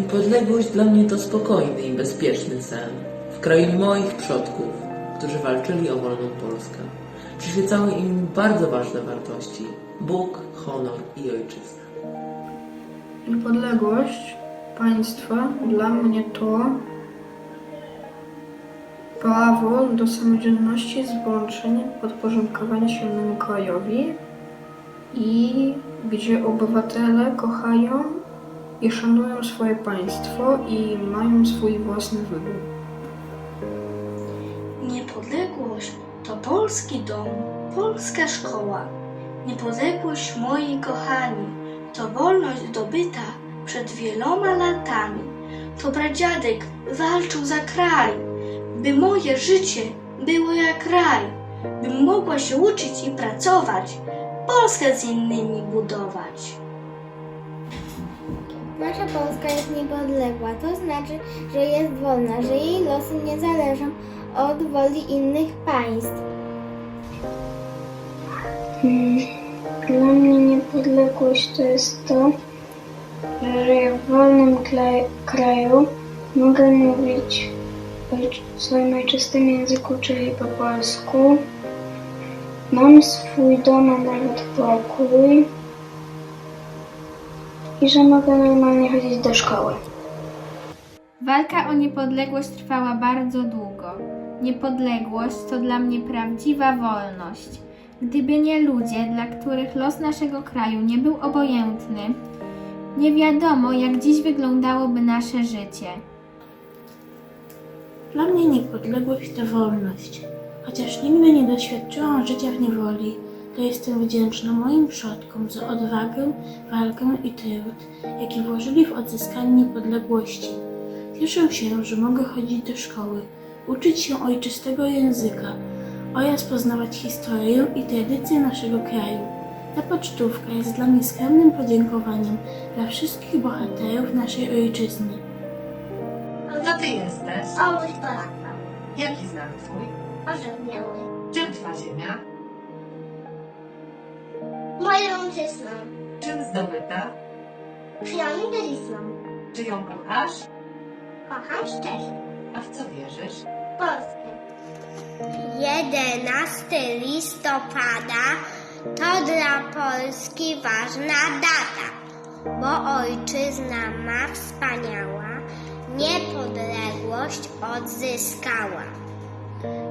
Niepodległość dla mnie to spokojny i bezpieczny sen. W kraju moich przodków, którzy walczyli o wolną Polskę. Przyświecały im bardzo ważne wartości. Bóg, honor i ojczyzna. Niepodległość państwa dla mnie to prawo do samodzielności, złączenia, podporządkowania się innemu krajowi i gdzie obywatele kochają i szanują swoje państwo i mają swój własny wybór. Niepodległość to polski dom, polska szkoła. Niepodległość, moi kochani, to wolność zdobyta przed wieloma latami. To pradziadek walczył za kraj, by moje życie było jak raj, bym mogła się uczyć i pracować, Polskę z innymi budować. Nasza Polska jest niepodległa, to znaczy, że jest wolna, że jej losy nie zależą od woli innych państw. Mm, Dla mnie niepodległość to jest to, że w wolnym kraj- kraju mogę mówić w swoim ojczystym języku, czyli po polsku. Mam swój dom, a nawet pokój. I że mogę normalnie chodzić do szkoły. Walka o niepodległość trwała bardzo długo. Niepodległość to dla mnie prawdziwa wolność. Gdyby nie ludzie, dla których los naszego kraju nie był obojętny, nie wiadomo, jak dziś wyglądałoby nasze życie. Dla mnie niepodległość to wolność. Chociaż nigdy nie doświadczyłam życia w niewoli, to jestem wdzięczna moim przodkom za odwagę, walkę i trud, jaki włożyli w odzyskanie niepodległości. Cieszę się, że mogę chodzić do szkoły, uczyć się ojczystego języka oraz poznawać historię i tradycje naszego kraju. Ta pocztówka jest dla mnie skromnym podziękowaniem dla wszystkich bohaterów naszej ojczyzny. A kto ty jesteś? Oluś Polaka, Jaki znak twój? ożywniały. Czym twa ziemia? Moją ojczyzną, Czym zdobyta? krwią Czy ją kochasz? Kocham szczerze. A w co wierzysz? Polskę. 11 listopada to dla Polski ważna data, bo ojczyzna ma wspaniała niepodległość odzyskała.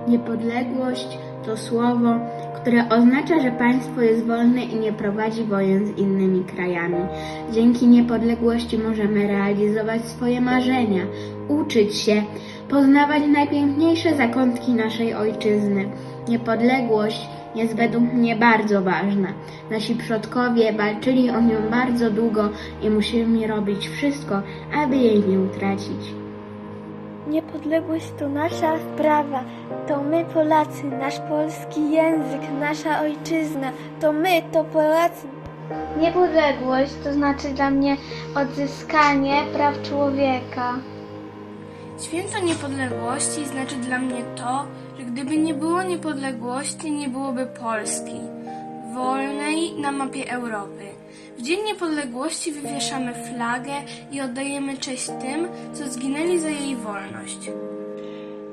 Niepodległość to słowo, które oznacza, że państwo jest wolne i nie prowadzi wojen z innymi krajami. Dzięki niepodległości możemy realizować swoje marzenia, uczyć się, poznawać najpiękniejsze zakątki naszej ojczyzny. Niepodległość jest według mnie bardzo ważna. Nasi przodkowie walczyli o nią bardzo długo i musimy robić wszystko, aby jej nie utracić. Niepodległość to nasza sprawa, to my Polacy, nasz polski język, nasza ojczyzna, to my, to Polacy. Niepodległość to znaczy dla mnie odzyskanie praw człowieka. Święto niepodległości znaczy dla mnie to, że gdyby nie było niepodległości, nie byłoby Polski, wolnej na mapie Europy. W Dzień Niepodległości wywieszamy flagę i oddajemy cześć tym, co zginęli za jej wolność.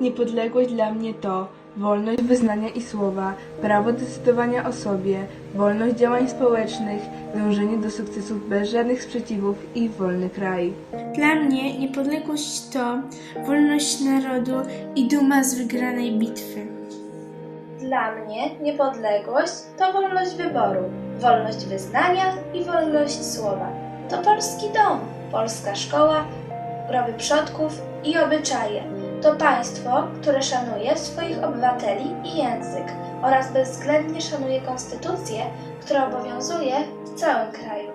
Niepodległość dla mnie to wolność wyznania i słowa, prawo decydowania o sobie, wolność działań społecznych, dążenie do sukcesów bez żadnych sprzeciwów i wolny kraj. Dla mnie niepodległość to wolność narodu i duma z wygranej bitwy. Dla mnie niepodległość to wolność wyboru, wolność wyznania i wolność słowa. To polski dom, polska szkoła, groby przodków i obyczaje. To państwo, które szanuje swoich obywateli i język oraz bezwzględnie szanuje konstytucję, która obowiązuje w całym kraju.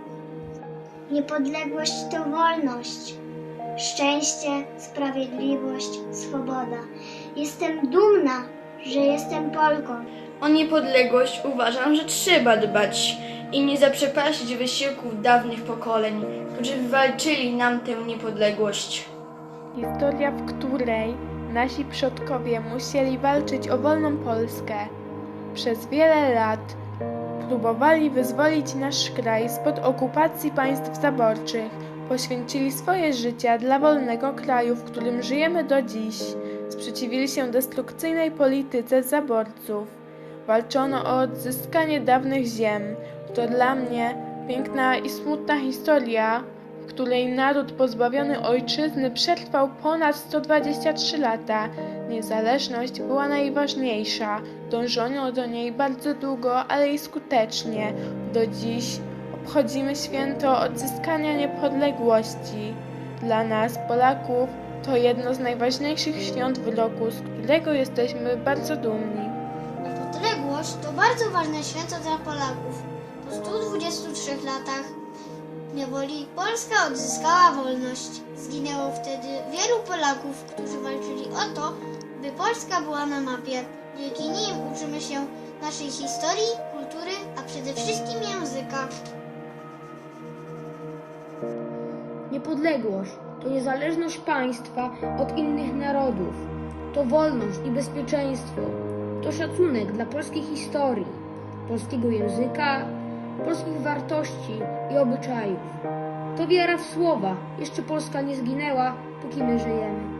Niepodległość to wolność, szczęście, sprawiedliwość, swoboda. Jestem dumna, że jestem Polką. O niepodległość uważam, że trzeba dbać i nie zaprzepaścić wysiłków dawnych pokoleń, którzy wywalczyli nam tę niepodległość. Historia, w której nasi przodkowie musieli walczyć o wolną Polskę. Przez wiele lat próbowali wyzwolić nasz kraj spod okupacji państw zaborczych, Poświęcili swoje życia dla wolnego kraju, w którym żyjemy do dziś. Sprzeciwili się destrukcyjnej polityce zaborców. Walczono o odzyskanie dawnych ziem. To dla mnie piękna i smutna historia, w której naród pozbawiony ojczyzny przetrwał ponad 123 lata. Niezależność była najważniejsza. Dążono do niej bardzo długo, ale i skutecznie. Do dziś obchodzimy święto odzyskania niepodległości. Dla nas, Polaków, to jedno z najważniejszych świąt w roku, z którego jesteśmy bardzo dumni. Niepodległość to bardzo ważne święto dla Polaków. Po 123 latach niewoli Polska odzyskała wolność. Zginęło wtedy wielu Polaków, którzy walczyli o to, by Polska była na mapie. Dzięki nim uczymy się naszej historii, kultury, a przede wszystkim języka. Niepodległość to niezależność państwa od innych narodów. To wolność i bezpieczeństwo. To szacunek dla polskiej historii, polskiego języka, polskich wartości i obyczajów. To wiara w słowa. Jeszcze Polska nie zginęła, póki my żyjemy.